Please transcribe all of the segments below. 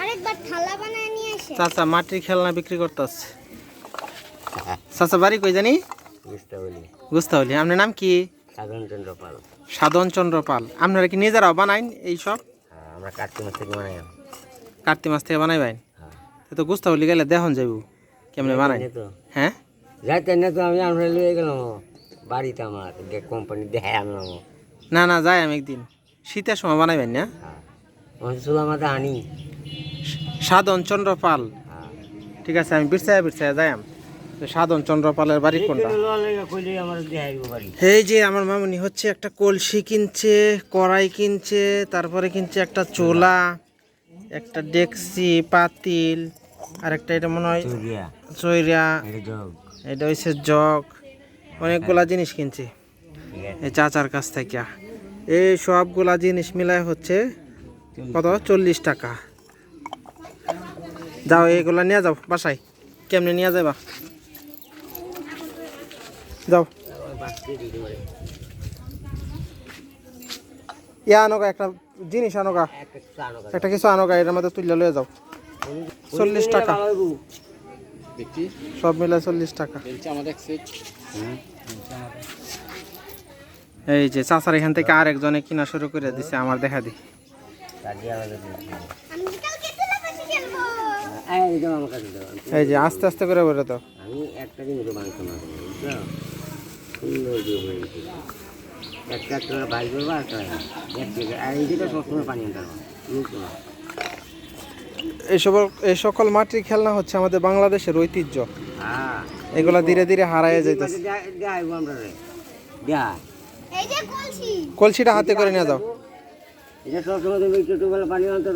আরেকবার থালা বানায় নিয়ে আসে। চাচা মাটির খেলনা বিক্রি করতেছে। চাচা বাড়ি কই জানি? বুঝতে বলি আপনার নাম কি? সাধারণ চন্দ্র পাল। সাধন চন্দ্র পাল। আপনারা কি নিজেরাও বানাইন এই সব? হ্যাঁ, আমরা কার্তিক মাস থেকে বানাই কার্তিক মাস থেকে বানাইবেন? হ্যাঁ। তো তো গেলে দেখুন যাইব। কেমনে বানাই হ্যাঁ? যাইতে না তো আমি আমরা লিয়ে গেলাম বাড়িতে আমার। কোম্পানি দেখাই আনলাম না না যাই আমি একদিন। শীতের সময় বানাইবেন না? হ্যাঁ আনি। সাধন চন্দ্র পাল হ্যাঁ। ঠিক আছে আমি বিরসায় বিরসায় যাই আম। তো সাধন চন্দ্র পালের বাড়ি কোনটা? এই যে আমার মামনি হচ্ছে একটা কলসি কিনছে কড়াই কিনছে তারপরে কিনছে একটা চোলা একটা ডেকসি পাতিল আর একটা এটা মনে হয় চৈরা এটা হচ্ছে জগ। অনেকগুলা জিনিস কিনছে। এই চাচার কাছ থেকে। এই সবগুলা জিনিস মিলায় হচ্ছে কত? চল্লিশ টাকা। যাও, এগুলা নিয়ে যাও বাসায়। কেমনে নিয়ে যাবা যাও। ইয়া আনোগা, একটা জিনিস আনোগা। একটা কিছু আনোগা, এটার মধ্যে তুলে লয়ে যাও। চল্লিশ টাকা। সব মিলে চল্লিশ টাকা। এই যে চাচার এখান থেকে আরেকজনে কিনা শুরু করে দিছে, আমার দেখা দি। এই যে আস্তে আস্তে করে বলে তো আমি একটা জিনিস মাংস না বুঝছ? সুন্দর একটা একটা বাইক করব আর আর এই যেটা সবসময় পানি আনতে পারব বুঝছ? এই সকল মাটির খেলনা হচ্ছে আমাদের বাংলাদেশের ঐতিহ্য। হ্যাঁ। এগুলা ধীরে ধীরে হারায় যাইতেছে। কলসিটা হাতে করে নিয়ে যাও। এটা সবসময় তুমি একটু বেলা পানি আনতে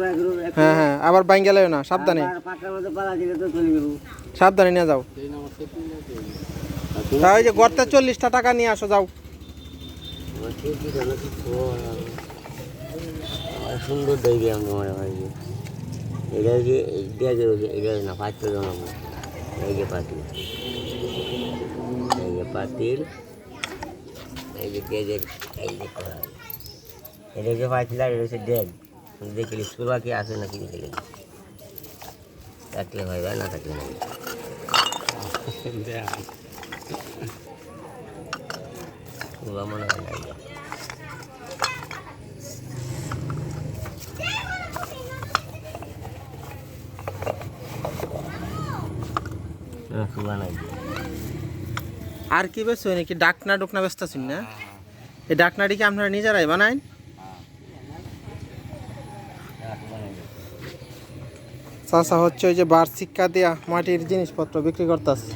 হ্যাঁ হ্যাঁ আবার বাইঙ্গালেও না সাবধানে। পাকার মধ্যে পালা দিলে তো চলে যাব। সাবধানে নিয়ে যাও। তা যে গর্তে চল্লিশটা টাকা নিয়ে আসো যাও। সুন্দর দেখবি আমি তোমার ভাই এটা যে। দেওয়া যাবে এটা না পাঁচটা জানাব এই যে পাতিল। এই যে পাতিল। এই যে পেঁয়াজের এই যে কড়াই এটা যে পাতিল আর এটা হচ্ছে ডেল দেখলি স্কুল বাকি আছে নাকি দেখলি থাকলে হয় না থাকলে না ওগুলো মনে হয় নাই না সুগা নাই আর কি বেশ নাকি ডাকনা ডুকনা ব্যস্ত আছেন না? এই ডাকনাটি কি আপনারা নিজেরাই বানাইন চাষা হচ্ছে ওই যে বার শিক্ষা দেয়া মাটির জিনিসপত্র বিক্রি করতেছে।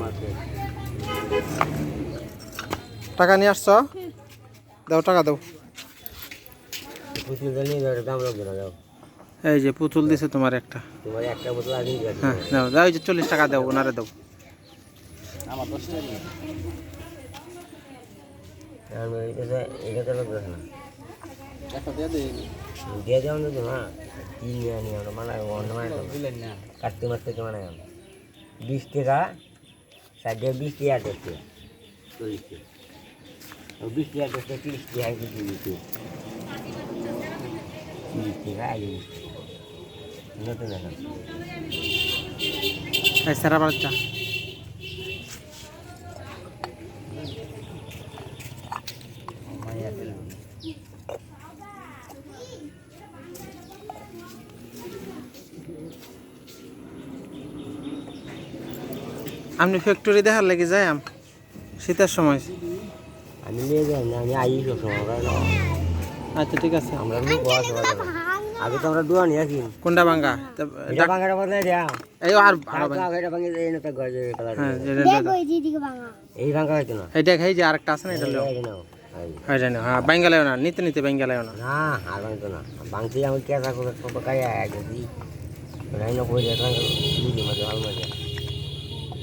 মাসে টাকা নিয়ে আসছ? দাও টাকা দাও। এই যে পুতুল দিছে তোমার একটা। হ্যাঁ দাও দাও এই যে চল্লিশ টাকা দাও ওনারে দাও। না। দিয়ে যাও না তো না কিনে আনি আমরা মানাই অন্য মানাই কাটতে মাস থেকে আমরা? বিশ টাকা সাড়ে বিশ টাকা টাকা। চল্লিশ টাকা। বিশ টাকা টাকা তিরিশ টাকা দিয়ে দিতে তিরিশ টাকা আগে নতুন এখন সেরা বাচ্চা আপনি ফ্যাক্টরি দেখার লেগে যাই আম শীতের সময়। আমি নিয়ে যাই না আমি আই আচ্ছা ঠিক আছে। আমরা আগে তো আমরা দোয়া নিয়ে আসি কোনটা ভাঙ্গা? তা এটা ভাঙাটা বদলাই দেয়া। এই আর ভাঙ্গা। এটা ভাঙে। এই না গজ হ্যাঁ এটা। এই দিদিকে ভাঙা। হইতো না এইটা খাই যে আরেকটা আছে না এটা লো। এই হয় জানো হ্যাঁ বাঙ্গালেও না নিতে নিতে বাঙ্গালেও না। না আর ভাঙতো না। ভাঙতে আমি কেসা করে রাইনো কই